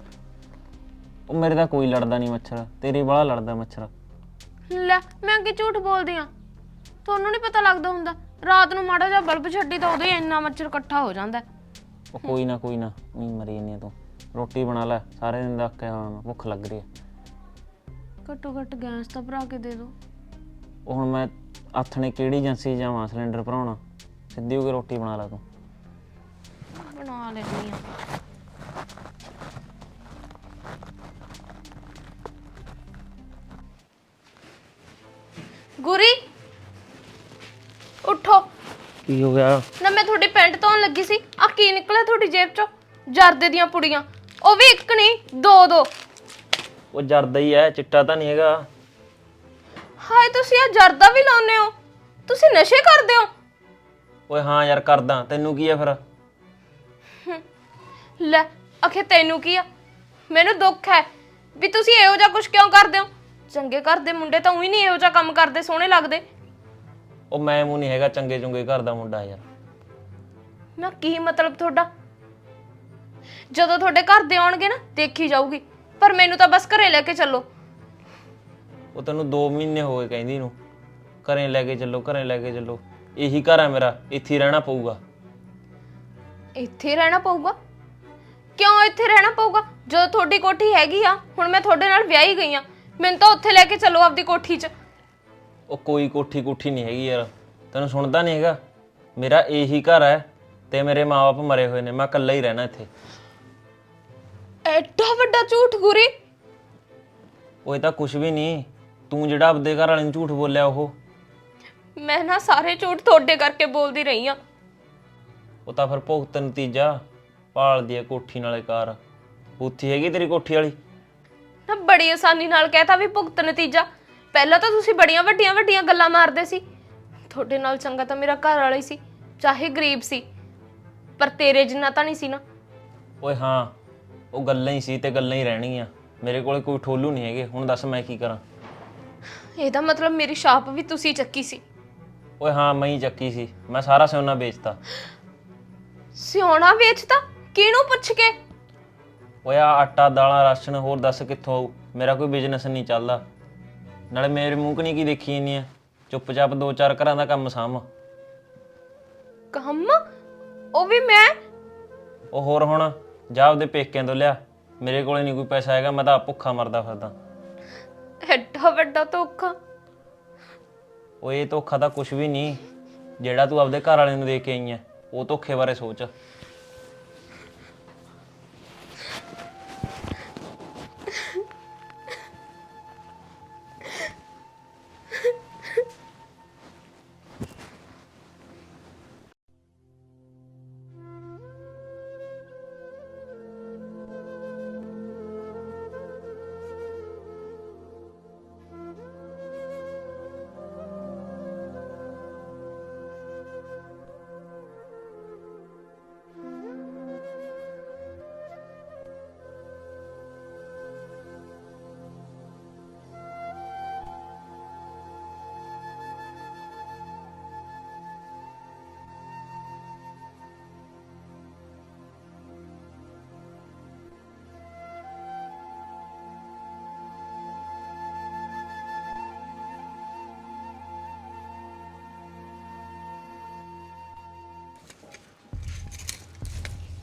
ਉਹ ਮੇਰੇ ਤਾਂ ਕੋਈ ਲੜਦਾ ਨਹੀਂ ਮੱਛਰ। ਤੇਰੀ ਬਾਲਾ ਲੜਦਾ ਮੱਛਰ। ਲੈ ਮੈਂ ਅੱਗੇ ਝੂਠ ਬੋਲਦੀ ਆ? ਤੁਹਾਨੂੰ ਨਹੀਂ ਪਤਾ ਲੱਗਦਾ ਹੁੰਦਾ। ਰਾਤ ਨੂੰ ਮਾੜਾ ਜਿਹਾ ਬਲਬ ਛੱਡੀ ਤਾਂ ਉਦੋਂ ਹੀ ਇੰਨਾ ਮੱਛਰ ਇਕੱਠਾ ਹੋ ਜਾਂਦਾ ਹੈ। ਉਹ ਕੋਈ ਨਾ ਕੋਈ ਨਾ ਨਹੀਂ ਮਰੀ ਨਹੀਂ ਤੂੰ। ਰੋਟੀ ਬਣਾ ਲੈ ਸਾਰੇ ਦਿਨ ਦਾ ਮੈਂ ਭੁੱਖ ਲੱਗ ਰਹੀ ਹੈ ਘੱਟੋ ਘੱਟ ਗੈਸ ਤਾਂ ਭਰਾ ਕੇ ਦੇ ਦਿਓ ਉਹ ਹੁਣ ਮੈਂ ਨੇ ਕਿਹੜੀ ਏਜੰਸੀ ਜਾਵਾਂ ਸਿਲੰਡਰ ਭਰਾਉਣਾ? ਸਿੱਧੀ ਹੋ ਕੇ ਰੋਟੀ ਬਣਾ ਲੈ ਤੂੰ। ਬਣਾ ਲੈਣੀ ਆ। ਗੁਰੀ! ਉਠੋ। ਕੀ ਹੋ ਗਿਆ? ਨਾ ਮੈਂ ਤੁਹਾਡੀ ਪੈਂਟ ਧੋਣ ਲੱਗੀ ਸੀ। ਆ ਕੀ ਨਿਕਲਿਆ ਤੁਹਾਡੀ ਜੇਬ ਚੋਂ? ਜਰਦੇ ਦੀਆਂ ਪੁੜੀਆਂ। ਉਹ ਵੀ ਇੱਕ ਨਹੀਂ ਦੋ ਦੋ। ਉਹ ਜਰਦਾ ਹੀ ਐ ਚਿੱਟਾ ਤਾਂ ਨਹੀਂ ਹੈਗਾ। ਹਾਏ ਤੁਸੀਂ ਆ ਜਰਦਾ ਵੀ ਲਾਉਂਦੇ ਹੋ। ਤੁਸੀਂ ਨਸ਼ੇ ਕਰਦੇ ਹੋ। ਓਏ ਹਾਂ ਯਾਰ ਕਰਦਾ। ਤੈਨੂੰ ਕੀ ਐ ਫਿਰ? ਲੈ ਅਖੇ ਤੈਨੂੰ ਕੀ ਆ? ਮੈਨੂੰ ਦੁੱਖ ਹੈ ਵੀ ਤੁਸੀਂ ਇਹੋ ਜਿਹਾ ਕੁਝ ਕਿਉਂ ਕਰਦੇ ਹੋ? ਚੰਗੇ ਘਰ ਦੇ ਮੁੰਡੇ ਤਾਂ ਉਹੀ ਨਹੀਂ ਇਹੋ ਜਿਹਾ ਕੰਮ ਕਰਦੇ ਸੋਹਣੇ ਲੱਗਦੇ। ਉਹ ਮੈਂ ਮੂੰਹ ਨਹੀਂ ਹੈਗਾ ਚੰਗੇ ਚੁੰਗੇ ਘਰ ਦਾ ਮੁੰਡਾ ਯਾਰ। ਨਾ ਕੀ ਮਤਲਬ ਤੁਹਾਡਾ? ਜਦੋਂ ਤੁਹਾਡੇ ਘਰ ਦੇ ਆਉਣਗੇ ਨਾ ਦੇਖੀ ਜਾਊਗੀ। ਪਰ ਮੈਨੂੰ ਤਾਂ ਬਸ ਘਰੇ ਲੈ ਕੇ ਚੱਲੋ। ਉਹ ਤੈਨੂੰ 2 ਮਹੀਨੇ ਹੋ ਗਏ ਕਹਿੰਦੀ ਨੂੰ। ਘਰੇ ਲੈ ਕੇ ਚੱਲੋ ਘਰੇ ਲੈ ਕੇ ਚੱਲੋ। ਇਹੀ ਘਰ ਹੈ ਮੇਰਾ ਇੱਥੇ ਹੀ ਰਹਿਣਾ ਪਊਗਾ। ਇੱਥੇ ਹੀ ਰਹਿਣਾ ਪਊਗਾ? ਕਿਉਂ ਇੱਥੇ ਰਹਿਣਾ ਪਊਗਾ? ਜਦੋਂ ਤੁਹਾਡੀ ਕੋਠੀ ਹੈਗੀ ਆ ਹੁਣ ਮੈਂ ਤੁਹਾਡੇ ਨਾਲ ਵਿਆਹੀ ਗਈ ਆ। ਮੈਨੂੰ ਤਾਂ ਉੱਥੇ ਲੈ ਕੇ ਚੱਲੋ ਆਪਦੀ ਕੋਠੀ 'ਚ। ਉਹ ਕੋਈ ਕੋਠੀ ਕੋਠੀ ਨਹੀਂ ਹੈਗੀ ਯਾਰ। ਤੈਨੂੰ ਸੁਣਦਾ ਨਹੀਂ ਹੈਗਾ? ਮੇਰਾ ਇਹੀ ਘਰ ਹੈ ਤੇ ਮੇਰੇ ਮਾਪੇ ਮਰੇ ਹੋਏ ਨੇ। ਮੈਂ ਇਕੱਲਾ ਹੀ ਰਹਿਣਾ ਇੱਥੇ। ਐਡਾ ਵੱਡਾ ਝੂਠ ਗੁਰੀ ਉਹ ਇਹ ਤਾਂ ਕੁਝ ਵੀ ਨਹੀਂ। ਤੂੰ ਜਿਹੜਾ ਆਪਦੇ ਘਰ ਵਾਲੇ ਨੂੰ ਝੂਠ ਬੋਲਿਆ ਉਹ। ਮੈਂ ਨਾ ਸਾਰੇ ਝੂਠ ਤੁਹਾਡੇ ਕਰਕੇ ਬੋਲਦੀ ਰਹੀ ਆ ਉਹ ਤਾਂ ਫਿਰ ਭੁਗਤ ਨਤੀਜਾ ਪਾਲਦੀ ਹੈ ਕੋਠੀ ਨਾਲੇ ਕਾਰ ਉੱਥੀ ਹੈਗੀ ਤੇਰੀ ਕੋਠੀ ਵਾਲੀ? ਨਾ ਬੜੀ ਆਸਾਨੀ ਨਾਲ ਕਹਿਤਾ ਵੀ ਭੁਗਤ ਨਤੀਜਾ। ਪਹਿਲਾਂ ਤਾਂ ਤੁਸੀਂ ਬੜੀਆਂ ਵੱਡੀਆਂ ਵੱਡੀਆਂ ਗੱਲਾਂ ਮਾਰਦੇ ਸੀ। ਤੁਹਾਡੇ ਨਾਲ ਚੰਗਾ ਤਾਂ ਮੇਰਾ ਘਰ ਵਾਲਾ ਹੀ ਸੀ ਚਾਹੇ ਗਰੀਬ ਸੀ ਪਰ ਤੇਰੇ ਜਿੰਨਾ ਤਾਂ ਨਹੀਂ ਸੀ ਨਾ। ਓਏ ਹਾਂ ਉਹ ਗੱਲਾਂ ਹੀ ਸੀ ਤੇ ਗੱਲਾਂ ਹੀ ਰਹਿਣਗੀਆਂ। ਮੇਰੇ ਕੋਲੇ ਕੋਈ ਠੋਲੂ ਨਹੀਂ ਹੈਗੇ ਹੁਣ ਦੱਸ ਮੈਂ ਕੀ ਕਰਾਂ? ਇਹਦਾ ਮਤਲਬ ਮੇਰੀ ਸ਼ਾਪ ਵੀ ਤੁਸੀਂ ਚੱਕੀ ਸੀ। ਓਏ ਹਾਂ ਮੈਂ ਹੀ ਚੱਕੀ ਸੀ। ਮੈਂ ਸਾਰਾ ਸੋਨਾ ਵੇਚਤਾ। ਸਿਉਣਾ ਵੇਚਤਾ? ਕਿਹਨੂੰ ਪੁੱਛ ਕੇ? ਓਏ ਆ ਆਟਾ ਦਾਲਾਂ ਰਾਸ਼ਨ ਹੋਰ ਦੱਸ ਕਿੱਥੋਂ ਆਊ? ਮੇਰਾ ਕੋਈ ਬਿਜ਼ਨਸ ਨਹੀਂ ਚੱਲਦਾ। ਨਾਲੇ ਮੇਰੇ ਮੂੰਹ ਕਨੀ ਕੀ ਦੇਖੀ ਜਾਂਦੀ ਆ। ਚੁੱਪਚਾਪ ਦੋ ਚਾਰ ਘਰਾਂ ਦਾ ਕੰਮ ਸਾਂਭ। ਕੰਮ? ਉਹ ਵੀ ਮੈਂ? ਉਹ ਹੋਰ ਹੁਣ ਜਾ ਆਪਦੇ ਪੇਕਿਆਂ ਤੋਂ ਲਿਆ। ਮੇਰੇ ਕੋਲੇ ਨਹੀਂ ਕੋਈ ਪੈਸਾ ਹੈਗਾ ਮੈਂ ਤਾਂ ਆਪ ਭੁੱਖਾ ਮਰਦਾ ਫਿਰਦਾ। ਐਡਾ ਵੱਡਾ ਧੋਖਾ। ਓਏ ਇਹ ਧੋਖਾ ਤਾਂ ਕੁਝ ਵੀ ਨਹੀਂ ਜਿਹੜਾ ਤੂੰ ਆਪਦੇ ਘਰ ਵਾਲੇ ਨੂੰ ਦੇ ਕੇ ਆਈ ਐ ਉਹ ਧੋਖੇ ਬਾਰੇ ਸੋਚ।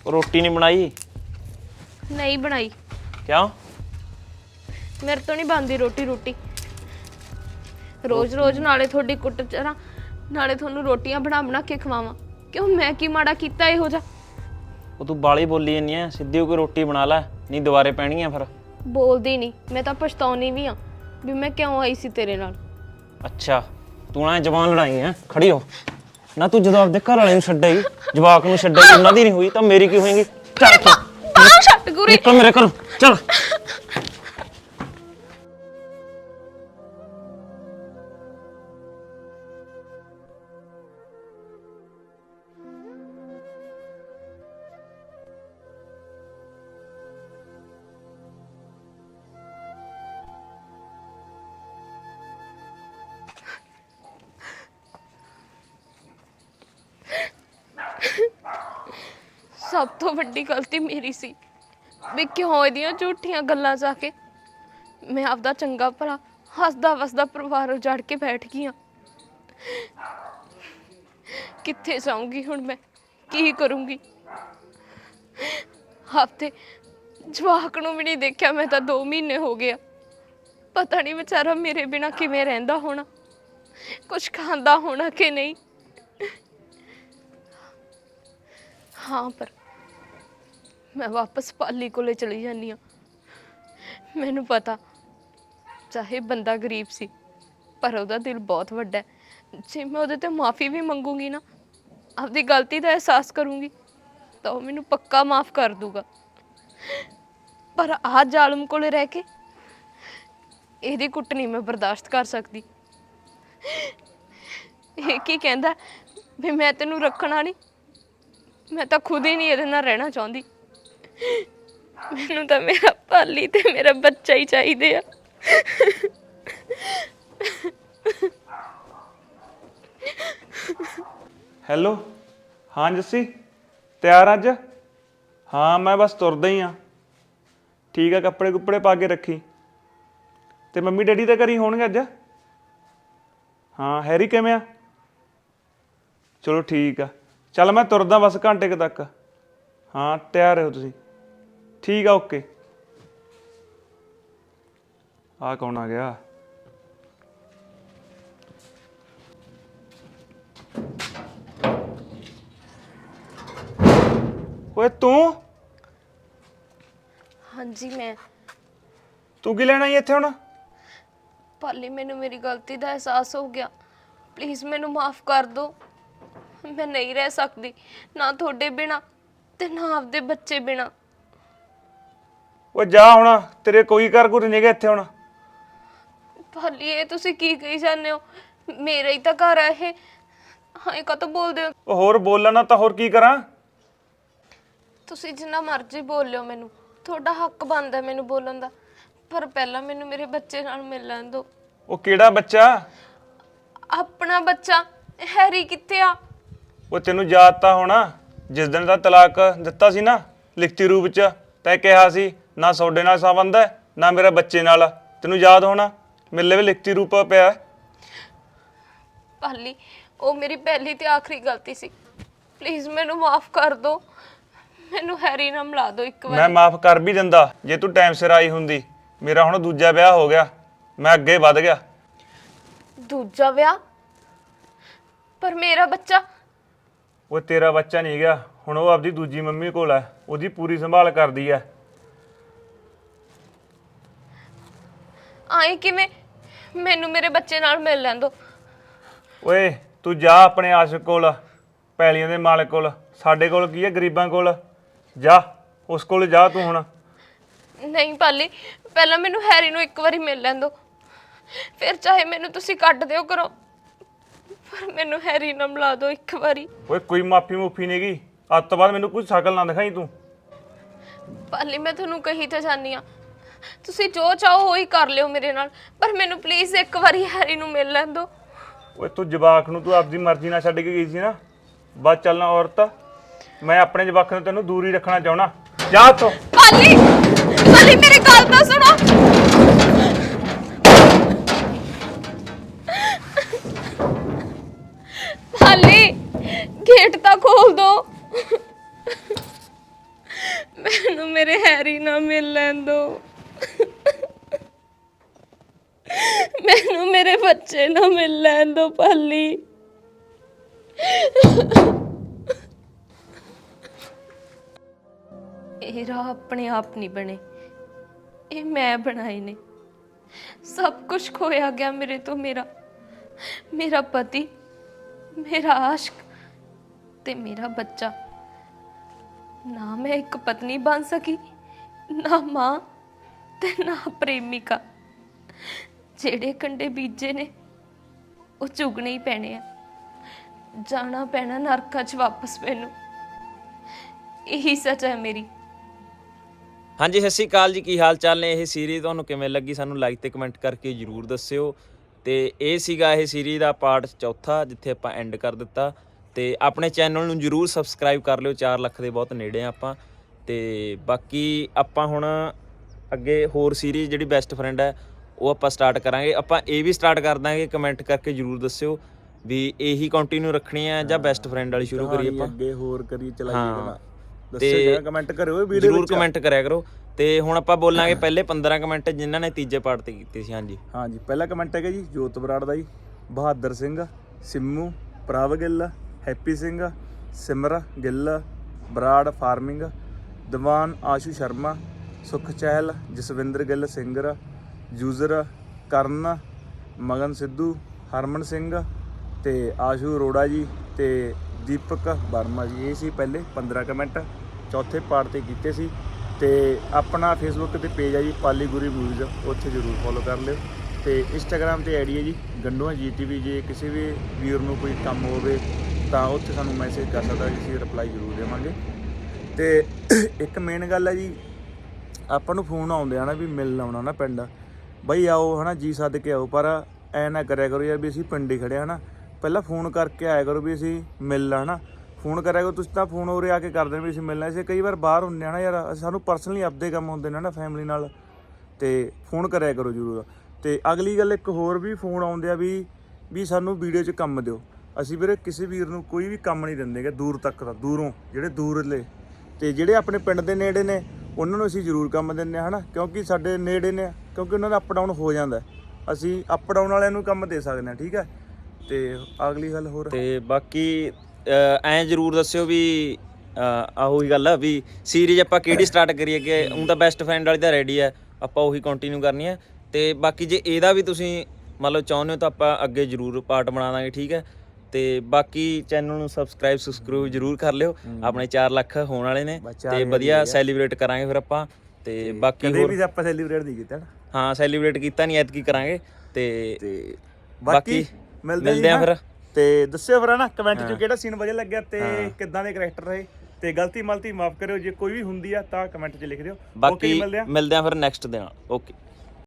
ਰੋਟੀ ਨਹੀਂ ਬਣਾਈ? ਨਹੀਂ ਬਣਾਈ। ਕਿਉਂ? ਮੇਰੇ ਤੋਂ ਨਹੀਂ ਬਣਦੀ ਰੋਟੀ ਰੋਟੀ। ਰੋਜ਼-ਰੋਜ਼ ਨਾਲੇ ਤੁਹਾਡੀ ਕੁੱਟ ਚਰਾਂ ਨਾਲੇ ਤੁਹਾਨੂੰ ਰੋਟੀਆਂ ਬਣਾ ਬਣਾ ਕੇ ਖਵਾਵਾਂ। ਕਿਉਂ ਮੈਂ ਕੀ ਮਾੜਾ ਕੀਤਾ ਇਹੋ ਜਿਹਾ? ਉਹ ਤੂੰ ਬਾਲੀ ਬੋਲੀ ਜਾਂਦੀ ਐ ਸਿੱਧੀ ਹੋ ਕੇ ਰੋਟੀ ਬਣਾ ਲੈ ਨਹੀਂ ਦੁਬਾਰੇ ਪੈਣੀ ਆ ਫਿਰ। ਬੋਲਦੀ ਨਹੀਂ ਮੈਂ ਤਾਂ ਪਛਤਾਉਣੀ ਵੀ ਆ ਵੀ ਮੈਂ ਕਿਉਂ ਆਈ ਸੀ ਤੇਰੇ ਨਾਲ। ਅੱਛਾ ਤੂੰ ਨਾ ਜ਼ਬਾਨ ਲੜਾਈ ਐ ਖੜੀ ਹੋ। ਨਾ ਤੂੰ ਜਦੋਂ ਆਪਦੇ ਘਰ ਵਾਲੇ ਨੂੰ ਛੱਡਾਈ ਜਵਾਕ ਨੂੰ ਛੱਡਾਈ ਉਹਨਾਂ ਦੀ ਨਹੀਂ ਹੋਈ ਤਾਂ ਮੇਰੀ ਕੀ ਹੋਏਗੀ? ਚੱਲ। ਆ ਛੱਡ ਗੁਰੀ। ਨਿਕਲ ਮੇਰੇ ਘਰੋਂ ਚੱਲ। ਵੱਡੀ ਗਲਤੀ ਮੇਰੀ ਸੀ। ਵੀ ਕਿਉਂ ਇਹਦੀਆਂ ਝੂਠੀਆਂ ਗੱਲਾਂ ਜਾ ਕੇ ਮੈਂ ਆਪਦਾ ਚੰਗਾ ਭਲਾ ਹੱਸਦਾ ਵਸਦਾ ਪਰਿਵਾਰ ਉਜਾੜ ਕੇ ਬੈਠ ਗਈ ਹਾਂ ਕਿੱਥੇ ਜਾਊਂਗੀ ਹੁਣ ਮੈਂ? ਕੀ ਕਰੂੰਗੀ? ਹਫ਼ਤੇ ਜਵਾਕ ਨੂੰ ਵੀ ਨਹੀਂ ਦੇਖਿਆ ਮੈਂ ਤਾਂ 2 ਮਹੀਨੇ ਹੋ ਗਿਆ ਪਤਾ ਨਹੀਂ ਵਿਚਾਰਾ ਮੇਰੇ ਬਿਨਾ ਕਿਵੇਂ ਰਹਿੰਦਾ ਹੋਣਾ। ਕੁਝ ਖਾਂਦਾ ਹੋਣਾ ਕਿ ਨਹੀਂ? ਹਾਂ, ਪਰ ਮੈਂ ਵਾਪਸ ਪਾਲੀ ਕੋਲੇ ਚਲੀ ਜਾਂਦੀ ਹਾਂ। ਮੈਨੂੰ ਪਤਾ, ਚਾਹੇ ਬੰਦਾ ਗਰੀਬ ਸੀ, ਪਰ ਉਹਦਾ ਦਿਲ ਬਹੁਤ ਵੱਡਾ ਹੈ। ਜੇ ਮੈਂ ਉਹਦੇ ਤੇ ਮਾਫੀ ਵੀ ਮੰਗੂੰਗੀ ਨਾ, ਆਪਦੀ ਗਲਤੀ ਦਾ ਅਹਿਸਾਸ ਕਰੂੰਗੀ, ਤਾਂ ਉਹ ਮੈਨੂੰ ਪੱਕਾ ਮਾਫ ਕਰ ਦੂਗਾ। ਪਰ ਆਹ ਜ਼ਾਲਮ ਕੋਲੇ ਰਹਿ ਕੇ, ਇਹਦੀ ਕੁੱਟਣੀ ਮੈਂ ਬਰਦਾਸ਼ਤ ਕਰ ਸਕਦੀ। ਇਹ ਕੀ ਕਹਿੰਦਾ ਵੀ ਮੈਂ ਤੈਨੂੰ ਰੱਖਣਾ ਨਹੀਂ, ਮੈਂ ਤਾਂ ਖੁਦ ਹੀ ਨਹੀਂ ਇਹਦੇ ਨਾਲ ਰਹਿਣਾ ਚਾਹੁੰਦੀ। ਮੈਨੂੰ ਤਾਂ ਮੇਰਾ ਪਾਲੀ ਤੇ ਮੇਰਾ ਬੱਚਾ ਹੀ ਚਾਹੀਦੇ ਆ। ਹੈਲੋ ਹਾਂ ਜੱਸੀ, ਤਿਆਰ ਅੱਜ? ਹਾਂ, ਮੈਂ ਬਸ ਤੁਰਦਾ ਹੀ ਆ। ਠੀਕ ਆ, ਕੱਪੜੇ ਕੁੱਪੜੇ ਪਾ ਕੇ ਰੱਖੀ। ਤੇ ਮੰਮੀ ਡੈਡੀ ਤਾਂ ਘਰੀ ਹੋਣਗੇ ਅੱਜ? ਹਾਂ, ਹੈਰੀ ਕਿਵੇਂ ਆ? ਚਲੋ ਠੀਕ ਆ। ਚੱਲ ਮੈਂ ਤੁਰਦਾ ਬਸ ਘੰਟੇ ਕੁ ਤੱਕ। ਹਾਂ, ਤਿਆਰ ਰਹੋ ਤੁਸੀਂ। ਠੀਕ ਆ ਓਕੇ। ਆ ਕੌਣ ਆ ਗਿਆ? ਓਏ ਤੂੰ? ਹਾਂਜੀ ਮੈਂ। ਤੂੰ ਕੀ ਲੈਣਾ ਇੱਥੇ ਹੁਣ? ਪਾਲੀ ਮੈਨੂੰ ਮੇਰੀ ਗਲਤੀ ਦਾ ਅਹਿਸਾਸ ਹੋ ਗਿਆ। ਪਲੀਜ਼ ਮੈਨੂੰ ਮਾਫ ਕਰ ਦਿਓ ਮੈਂ ਨਹੀਂ ਰਹਿ ਸਕਦੀ ਨਾ ਤੁਹਾਡੇ ਬਿਨਾ ਤੇ ਨਾ ਆਪਦੇ ਬੱਚੇ ਬਿਨਾ। ਓਏ ਜਾ ਹੁਣ ਤੇਰੇ ਕੋਈ ਘਰ ਘੁਰ ਨਹੀਂਗਾ ਇੱਥੇ ਹੁਣ। ਭਾਲੀ ਇਹ ਤੁਸੀਂ ਕੀ ਕਹੀ ਜਾਂਦੇ ਹੋ? ਮੇਰਾ ਹੀ ਤਾਂ ਘਰ ਆ ਇਹ। ਹਾਂ ਕਾ ਬੋਲਦੇ ਹੋ? ਉਹ ਹੋਰ ਬੋਲਣਾ ਤਾਂ ਹੋਰ ਕੀ ਕਰਾਂ? ਤੁਸੀਂ ਜਿੰਨਾ ਮਰਜ਼ੀ ਬੋਲ ਲਿਓ ਮੈਨੂੰ। ਤੁਹਾਡਾ ਹੱਕ ਬਣਦਾ ਮੈਨੂੰ ਬੋਲਣ ਦਾ। ਪਰ ਪਹਿਲਾਂ ਮੈਨੂੰ ਮੇਰੇ ਬੱਚੇ ਨਾਲ ਮਿਲ ਲੈਣ ਦਿਓ। ਉਹ ਕਿਹੜਾ ਬੱਚਾ? ਆਪਣਾ ਬੱਚਾ ਹੈਰੀ ਕਿੱਥੇ ਆ? ਉਹ ਤੈਨੂੰ ਯਾਦ ਤਾਂ ਹੋਣਾ ਜਿਸ ਦਿਨ ਦਾ ਤਲਾਕ ਦਿੱਤਾ ਸੀ ਨਾ ਲਿਖਤੀ ਰੂਪ ਚ ਤੈਂ ਕਿਹਾ ਸੀ ਨਾ ਤੁਹਾਡੇ ਨਾਲ ਸੰਬੰਧ ਹੈ ਨਾ ਮੇਰੇ ਬੱਚੇ ਨਾਲ। ਤੈਨੂੰ ਯਾਦ ਹੋਣਾ? ਮੇਰੇ ਵੀ ਲਿਖਤੀ ਰੂਪ ਪਿਆ ਹੈ। ਪਾਲੀ ਉਹ ਮੇਰੀ ਪਹਿਲੀ ਤੇ ਆਖਰੀ ਗਲਤੀ ਸੀ। ਪਲੀਜ਼ ਮੈਨੂੰ ਮਾਫ ਕਰ ਦਿਓ ਮੈਨੂੰ ਹੈਰੀ ਨਾਲ ਮਿਲਾ ਦਿਓ ਇੱਕ ਮੈਂ ਵਾਰ ਮਾਫ ਕਰ ਵੀ ਦਿੰਦਾ ਜੇ ਤੂੰ ਟਾਈਮ ਸਿਰ ਆਈ ਹੁੰਦੀ। ਮੇਰਾ ਹੁਣ ਦੂਜਾ ਵਿਆਹ ਹੋ ਗਿਆ। ਮੈਂ ਅੱਗੇ ਵਧ ਗਿਆ। ਦੂਜਾ ਵਿਆਹ? ਪਰ ਮੇਰਾ ਬੱਚਾ? ਉਹ ਤੇਰਾ ਬੱਚਾ ਨਹੀਂ ਗਿਆ। ਹੁਣ ਉਹ ਆਪਦੀ ਦੂਜੀ ਮੰਮੀ ਕੋਲ ਹੈ। ਉਹਦੀ ਪੂਰੀ ਸੰਭਾਲ ਕਰਦੀ ਹੈ। ਆਏ ਕਿਵੇਂ? ਮੈਨੂੰ ਮੇਰੇ ਬੱਚੇ ਨਾਲ ਮਿਲ ਲੈਣ ਦਿਓ ਓਏ ਤੂੰ ਜਾ ਆਪਣੇ ਆਸ਼ਿਕ ਕੋਲ ਪੈਲੀਆਂ ਦੇ ਮਾਲਕ ਕੋਲ ਸਾਡੇ ਕੋਲ ਕੀ ਹੈ ਗਰੀਬਾਂ ਕੋਲ? ਜਾ ਉਸ ਕੋਲ ਜਾ ਤੂੰ ਹੁਣ। ਨਹੀਂ ਪਾਲੀ ਪਹਿਲਾਂ ਮੈਨੂੰ ਹੈਰੀ ਨੂੰ ਇੱਕ ਵਾਰੀ ਮਿਲ ਲੈਣ ਦਿਓ ਫਿਰ ਚਾਹੇ ਮੈਨੂੰ ਤੁਸੀਂ ਕੱਢ ਦਿਓ ਕਰੋ ਪਰ ਮੈਨੂੰ ਹੈਰੀ ਨਾਲ ਮਿਲਾ ਦਿਓ ਇੱਕ ਵਾਰੀ। ਓਏ ਕੋਈ ਮਾਫੀ ਮੁਫੀ ਨਹੀਂਗੀ ਅੱਜ ਤੋਂ ਬਾਅਦ ਮੈਨੂੰ ਕੋਈ ਸ਼ਕਲ ਨਾ ਦਿਖਾਈ ਤੂੰ। ਪਾਲੀ ਮੈਂ ਤੁਹਾਨੂੰ ਕਹੀ ਤਾਂ ਜਾਨੀ ਆ ਤੁਸੀਂ ਜੋ ਚਾਹੋ ਉਹ ਕਰ ਲਿਓ ਮੇਰੇ ਨਾਲ ਪਰ ਮੈਨੂੰ ਪਲੀਜ਼ ਇੱਕ ਵਾਰੀ ਹੈਰੀ ਨੂੰ ਮਿਲ ਲੈਣ ਦਿਓ। ਓਏ ਤੂੰ ਜਵਾਕ ਨੂੰ ਤੂੰ ਆਪਦੀ ਮਰਜ਼ੀ ਨਾਲ ਛੱਡ ਕੇ ਗਈ ਸੀ ਨਾ? ਬਸ ਚੱਲਣਾ ਔਰਤ ਮੈਂ ਆਪਣੇ ਜਵਾਕ ਨੂੰ ਤੈਨੂੰ ਦੂਰ ਹੀ ਰੱਖਣਾ ਚਾਹਣਾ ਜਾ ਤੂੰ ਪਾਲੀ ਪਾਲੀ ਮੇਰੀ ਗੱਲ ਤਾਂ ਸੁਣੋ। ਪਾਲੀ ਗੇਟ ਤਾਂ ਖੋਲ ਦੋ। ਮੈਨੂੰ ਮੇਰੇ ਹੈਰੀ ਨਾਲ ਮਿਲ ਲੈਣ ਦੋ ਮੈਨੂੰ ਮੇਰੇ ਬੱਚੇ ਨਾਲ ਮਿਲ ਲੈਣ ਦੋ ਪਾਲੀ। ਇਹ ਰਾਹ ਆਪਣੇ ਆਪ ਨਹੀਂ ਬਣੇ। ਇਹ ਮੈਂ ਬਣਾਏ ਨੇ। ਸਭ ਕੁਝ ਖੋਇਆ ਗਿਆ ਮੇਰੇ ਤੋਂ ਮੇਰਾ। ਮੇਰਾ ਪਤੀ, ਮੇਰਾ ਆਸ਼ਕ ਤੇ ਮੇਰਾ ਬੱਚਾ। ਨਾ ਮੈਂ ਇੱਕ ਪਤਨੀ ਬਣ ਸਕੀ, ਨਾ ਮਾਂ। ਤੇ ਨਾ ਪ੍ਰੇਮਿਕਾ। ਜਿਹੜੇ ਕੰਡੇ ਬੀਜੇ ਨੇ, ਉਹ ਚੁਗਣੇ ਹੀ ਪੈਣੇ ਆ। ਜਾਣਾ ਪੈਣਾ ਨਰਕਾਂ 'ਚ ਵਾਪਸ ਮੈਨੂੰ। ਇਹੀ ਸੱਚ ਹੈ ਮੇਰੀ। ਹਾਂਜੀ, ਸਤਿ ਸ਼੍ਰੀ ਅਕਾਲ ਜੀ। ਕੀ ਹਾਲ ਚਾਲ ਨੇ? ਇਹ ਸੀਰੀਜ਼ ਤੁਹਾਨੂੰ ਕਿਵੇਂ ਲੱਗੀ? ਸਾਨੂੰ ਲਾਈਕ ਤੇ ਕਮੈਂਟ ਕਰਕੇ ਜਰੂਰ ਦੱਸਿਓ। ਤੇ ਇਹ ਸੀਗਾ ਇਹ ਸੀਰੀਜ਼ ਦਾ ਪਾਰਟ ਚੌਥਾ, ਜਿੱਥੇ ਆਪਾਂ ਐਂਡ ਕਰ ਦਿੱਤਾ। ਤੇ ਆਪਣੇ ਚੈਨਲ ਨੂੰ ਜਰੂਰ ਸਬਸਕ੍ਰਾਈਬ ਕਰ ਲਿਓ। 4 ਲੱਖ ਦੇ ਬਹੁਤ ਨੇੜੇ ਆ ਆਪਾਂ। ਤੇ ਬਾਕੀ ਆਪਾਂ ਹੁਣ ਅੱਗੇ ਹੋਰ ਸੀਰੀਜ਼ ਜਿਹੜੀ ਬੈਸਟ ਫਰੈਂਡ ਹੈ ਉਹ ਆਪਾਂ ਸਟਾਰਟ ਕਰਾਂਗੇ। ਆਪਾਂ ਇਹ ਵੀ ਸਟਾਰਟ ਕਰ ਦਾਂਗੇ ਕਮੈਂਟ ਕਰਕੇ ਜਰੂਰ ਦੱਸਿਓ ਵੀ ਇਹੀ ਕੰਟੀਨਿਊ ਰੱਖਣੀ ਹੈ ਜਾਂ ਬੈਸਟ ਫਰੈਂਡ ਵਾਲੀ ਸ਼ੁਰੂ ਕਰੀਏ ਆਪਾਂ। ਅੱਗੇ ਹੋਰ ਕਰੀ ਚਲਾਈਏ ਦੱਸਿਓ ਕਮੈਂਟ ਕਰਿਓ ਵੀਡੀਓ ਜਰੂਰ ਕਮੈਂਟ ਕਰਿਆ ਕਰੋ। ਤੇ ਹੁਣ ਆਪਾਂ ਬੋਲਾਂਗੇ ਪਹਿਲੇ 15 ਕਮੈਂਟ ਜਿਨ੍ਹਾਂ ਨੇ ਤੀਜੇ ਪਾਰਟ ਤੇ ਕੀਤੇ ਸੀ ਹਾਂਜੀ। ਹਾਂਜੀ ਪਹਿਲਾ ਕਮੈਂਟ ਹੈਗਾ ਜੀ ਜੋਤ ਬਰਾੜ ਦਾ ਜੀ। Bahadar Singh Simmu Prabh Gill Happy Singh Simar Gill Brar farming Diwan Ashu Sharma Sukh Chahal Jaswinder Gill singer, user Karan, Magan Sidhu, Harman Singh ਤੇ ਆਸ਼ੂ ਅਰੋੜਾ ਜੀ ਤੇ ਦੀਪਕ ਵਰਮਾ ਜੀ। ਇਹ ਸੀ ਪਹਿਲੇ 15 ਕਮੈਂਟ ਚੌਥੇ ਪਾਰਟ ਤੇ ਕੀਤੇ ਸੀ ਤੇ ਆਪਣਾ ਫੇਸਬੁੱਕ ਤੇ ਪੇਜ ਹੈ ਜੀ ਪਾਲੀ ਗੁਰੀ ਮੂਵੀਜ਼ ਉੱਥੇ ਜਰੂਰ ਫੋਲੋ ਕਰ ਲਿਓ। ਤੇ ਇੰਸਟਾਗ੍ਰam ਤੇ ਆਈਡੀ ਹੈ ਜੀ, ਗੰਡੂਆ ਜੀਟੀਵੀ ਜੇ ਕਿਸੇ ਵੀ ਵੀਰ ਨੂੰ ਕੋਈ ਕੰਮ ਹੋਵੇ ਤਾਂ ਉੱਥੇ ਸਾਨੂੰ ਮੈਸੇਜ ਕਰ ਸਕਦਾ ਜੀ, ਅਸੀਂ ਰਿਪਲਾਈ ਜ਼ਰੂਰ ਦੇਵਾਂਗੇ। ਤੇ ਇੱਕ ਮੇਨ ਗੱਲ ਹੈ ਜੀ ਆਪਾਂ ਨੂੰ ਫੋਨ ਆਉਂਦੇ ਆ ਨਾ ਵੀ ਮਿਲ ਆਉਣਾ ਨਾ ਪਿੰਡ। ਬਈ ਆਓ ਹਨਾ, ਜੀ ਸੱਦ ਕੇ ਆਓ, ਪਰ ਐ ਨਾ ਕਰਿਆ ਕਰੋ ਯਾਰ ਵੀ ਅਸੀਂ ਪਿੰਡ ਹੀ ਖੜੇ ਹਨਾ। ਪਹਿਲਾਂ ਫੋਨ ਕਰਕੇ ਆਇਆ ਕਰੋ ਵੀ ਅਸੀਂ ਮਿਲਣਾ ਹਨਾ। ਫੋਨ ਕਰਿਆ ਕਰੋ, ਤੁਸੀਂ ਤਾਂ ਫੋਨ ਉਰੇ ਆ ਕੇ ਕਰਦੇ ਵੀ ਅਸੀਂ ਮਿਲਣਾ। ਅਸੀਂ ਕਈ ਵਾਰ ਬਾਹਰ ਹੁੰਦੇ ਆ ਨਾ ਯਾਰ ਸਾਨੂੰ ਪਰਸਨਲੀ ਆਪਦੇ ਕੰਮ ਹੁੰਦੇ ਨੇ ਨਾ ਫੈਮਿਲੀ ਨਾਲ। ਤੇ ਫੋਨ ਕਰਿਆ ਕਰੋ ਜਰੂਰ। ਤੇ ਅਗਲੀ ਗੱਲ ਇੱਕ ਹੋਰ ਵੀ ਫੋਨ ਆਉਂਦੇ ਆ ਵੀ ਵੀ ਸਾਨੂੰ ਵੀਡੀਓ 'ਚ ਕੰਮ ਦਿਓ। ਅਸੀਂ ਵੀਰੇ ਕਿਸੇ ਵੀਰ ਨੂੰ ਕੋਈ ਵੀ ਕੰਮ ਨਹੀਂ ਦਿੰਦੇਗੇ ਦੂਰ ਤੱਕ ਦਾ, ਦੂਰੋਂ, ਜਿਹੜੇ ਦੂਰਲੇ। ਤੇ ਜਿਹੜੇ ਆਪਣੇ ਪਿੰਡ ਦੇ ਨੇੜੇ ਨੇ ਉਹਨਾਂ ਨੂੰ ਅਸੀਂ ਜ਼ਰੂਰ ਕੰਮ ਦਿੰਦੇ ਹਾਂ ਹਨਾ? ਕਿਉਂਕਿ ਸਾਡੇ ਨੇੜੇ ਨੇ ਕਿਉਂਕਿ ਉਹਨਾਂ ਦਾ ਅਪ ਡਾਊਨ ਹੋ ਜਾਂਦਾ ਅਸੀਂ ਅਪ ਡਾਊਨ ਵਾਲਿਆਂ ਨੂੰ ਕੰਮ ਦੇ ਸਕਦੇ ਹਾਂ ਠੀਕ ਹੈ? ਤੇ ਅਗਲੀ ਗੱਲ ਹੋਰ। ਤੇ ਬਾਕੀ ਐਂ ਜਰੂਰ ਦੱਸਿਓ ਵੀ ਅਹ, ਆਹੋ ਹੀ ਗੱਲ ਆ ਵੀ ਸੀਰੀਜ਼ ਆਪਾਂ ਕਿਹੜੀ ਸਟਾਰਟ ਕਰੀਏ ਕਿ ਹੁਣ ਤਾਂ ਬੈਸਟ ਫਰੈਂਡ ਵਾਲੀ ਤਾਂ ਰੈਡੀ ਹੈ ਆਪਾਂ ਉਹੀ ਕੰਟੀਨਿਊ ਕਰਨੀ ਹੈ ਤੇ ਬਾਕੀ ਜੇ ਇਹਦਾ ਵੀ ਤੁਸੀਂ ਮੰਨ ਲਓ ਚਾਹੁੰਦੇ ਹੋ ਤਾਂ ਆਪਾਂ ਅੱਗੇ ਜਰੂਰ ਪਾਰਟ ਬਣਾ ਦਾਂਗੇ ਠੀਕ ਹੈ? ਤੇ ਬਾਕੀ ਚੈਨਲ ਨੂੰ ਸਬਸਕ੍ਰਾਈਬ ਸਬਸਕ੍ਰਾਈਬ ਜਰੂਰ ਕਰ ਲਿਓ। ਆਪਣੇ 4 ਲੱਖ ਹੋਣ ਵਾਲੇ ਨੇ ਤੇ ਵਧੀਆ ਸੈਲੀਬ੍ਰੇਟ ਕਰਾਂਗੇ ਫਿਰ ਆਪਾਂ। ਤੇ ਬਾਕੀ ਕਦੇ ਵੀ ਆਪਾਂ ਸੈਲੀਬ੍ਰੇਟ ਨਹੀਂ ਕੀਤਾ ਹਾਂ ਸੈਲੀਬ੍ਰੇਟ ਕੀਤਾ ਨਹੀਂ ਐਤਕੀ ਕਰਾਂਗੇ। ਤੇ ਬਾਕੀ ਮਿਲਦੇ ਆ। ਫਿਰ। ਤੇ ਦੱਸਿਓ ਫਿਰ ਨਾ ਕਮੈਂਟ 'ਚ ਕਿਹੜਾ ਸੀਨ ਵਧੀਆ ਲੱਗਿਆ ਤੇ ਕਿੱਦਾਂ ਦੇ ਕੈਰੈਕਟਰ ਰਹੇ। ਤੇ ਗਲਤੀ ਮਲਤੀ ਮਾਫ ਕਰਿਓ ਜੇ ਕੋਈ ਵੀ ਹੁੰਦੀ ਆ ਤਾਂ ਕਮੈਂਟ 'ਚ ਲਿਖ ਦਿਓ। ਬਾਕੀ ਮਿਲਦੇ ਆ ਮਿਲਦੇ ਆ ਫਿਰ ਨੈਕਸਟ ਦਿਨ ਓਕੇ